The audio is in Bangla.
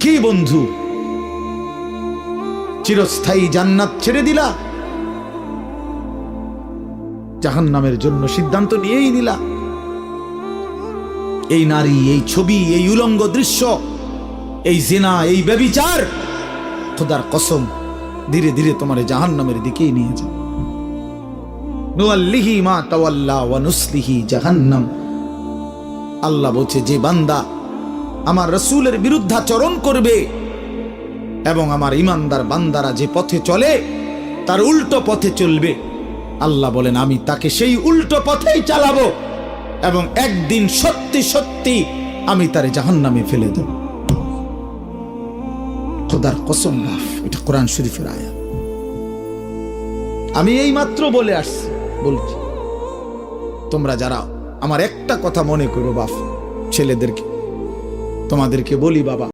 কি বন্ধু? চিরস্থায়ী জান্নাত ছেড়ে দিলা। জাহান নামের জন্য সিদ্ধান্ত নিয়েই নিলা। এই নারী, এই ছবি, এই উলঙ্গ দৃশ্য, এই জেনা, এই ব্যবিচার, খোদার কসম, ধীরে ধীরে তোমার জাহান নামের দিকেই নিয়ে যাও। নুয়াল্লিহি মা তাওয়াল্লা ওয়া নুসলিহি জাহান্নাম। আল্লাহ বলছে, যে বান্দা আমার রসুলের বিরুদ্ধাচরণ করবে এবং আমার ইমানদার বান্দারা যে পথে চলে, তার উল্টো পথে চলবে। আল্লাহ বলেন, আমি তাকে সেই উল্টো পথেই চালাবো এবং একদিন সত্যি সত্যি আমি তারে জাহান্নামে ফেলে দেব। খোদার কসম বাফ এটা কোরআন শরীফের আয়া আমি এই মাত্র বলে আসছি, বলছি, তোমরা যারা আমার একটা কথা মনে করো বাপ ছেলেদেরকে তোমাদেরকে বলি বাবা।